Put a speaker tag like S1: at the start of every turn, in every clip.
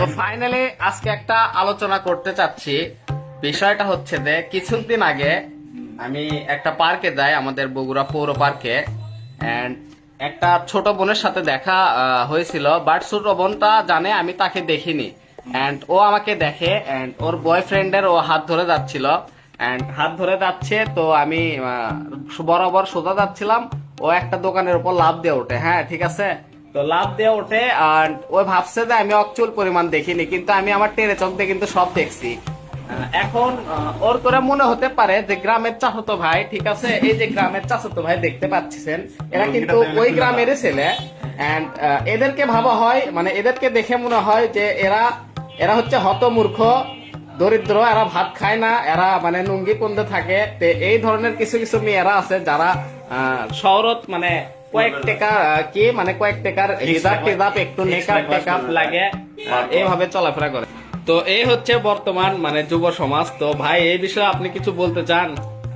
S1: তো ফাইনালি আজকে একটা আলোচনা করতে চাচ্ছি। বিষয়টা হচ্ছে যে, কিছুদিন আগে আমি একটা পার্কে যাই, আমাদের বগুড়া পৌর পার্কে একটা ছোট বোনের সাথে দেখা হয়েছিল বাট ছোট বোনটা জানে, আমি তাকে দেখিনি। এন্ড ও আমাকে দেখে এন্ড ওর বয়ফ্রেন্ডের ও হাত ধরে যাচ্ছিল। এন্ড হাত ধরে যাচ্ছে, তো আমি বরাবর সোজা যাচ্ছিলাম। ও একটা দোকানের উপর লাভ দিয়ে ওঠে হ্যাঁ ঠিক আছে? তো লাভ দিয়ে ওঠে আর ও ভাবছে যে আমি অকচুল পরিমাণ দেখিনি কিন্তু আমি আমার টেরে চোখ দিয়ে কিন্তু সব দেখছি। এখন ওর করে মনে হতে পারে যে গ্রামের চাচাতো ভাই ঠিক আছে? এই যে গ্রামের চাচাতো ভাই দেখতে পাচ্ছেন এরা কিন্তু ওই গ্রামেরই ছেলে। এন্ড এদেরকে ভাবা হয় মানে এদেরকে দেখে মনে হয় যে এরা এরা হচ্ছে হতমূর্খ দরিদ্র এরা ভাত খায় না এরা মানে নুঙ্গি পন্দে থাকে। তে এই ধরনের কিছু কিছু মেয়েরা আছে যারা আহ, শহরত মানে কয়েক টাকা কি মানে কয়েক টাকার হিসাব টিজাব একটু লাগে। এইভাবে চলাফেরা করে। তো এই হচ্ছে বর্তমান মানে যুব সমাজ। তো ভাই এই বিষয়ে আপনি কিছু বলতে চান?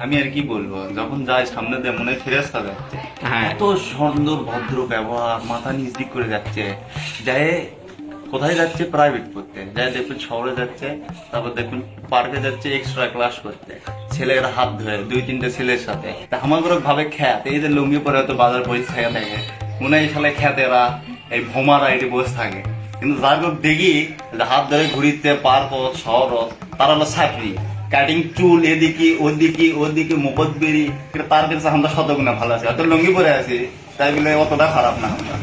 S2: আমি আর কি বলব? যখন যাই সামনে দিয়ে মনে ফেরেস্তা যাচ্ছে
S1: হ্যাঁ।
S2: এত সুন্দর ভদ্র ব্যবহার মাথা নিজ দিক করে যাচ্ছে। যায় কোথায় যাচ্ছে? প্রাইভেট পড়তে যায় দেখবেন শহরে যাচ্ছে, তারপর দেখবেন পার্কে যাচ্ছে এক্সট্রা ক্লাস করতে। ছেলের হাত ধরে, দুই তিনটে ছেলের সাথে। তা করে ভাবে খ্যাত। এই যে লুঙ্গি পরে হয়তো বাজার বসে থাকে থাকে। মনে হয় সালে খ্যাতেরা, এই ভোমারা এটি বসে থাকে। কিন্তু যার দেখি হাত ধরে ঘুরিতে পার্ক শহর তারা হলো ছাত্রী কাটিং চুল এদিকে, ওদিকে ওদিকে, মুখত বেরি। তার কাছে আমরা শতগুণে ভালো আছি। অত লুঙ্গি পরে আছি, তাই বলে অতটা খারাপ না আমরা।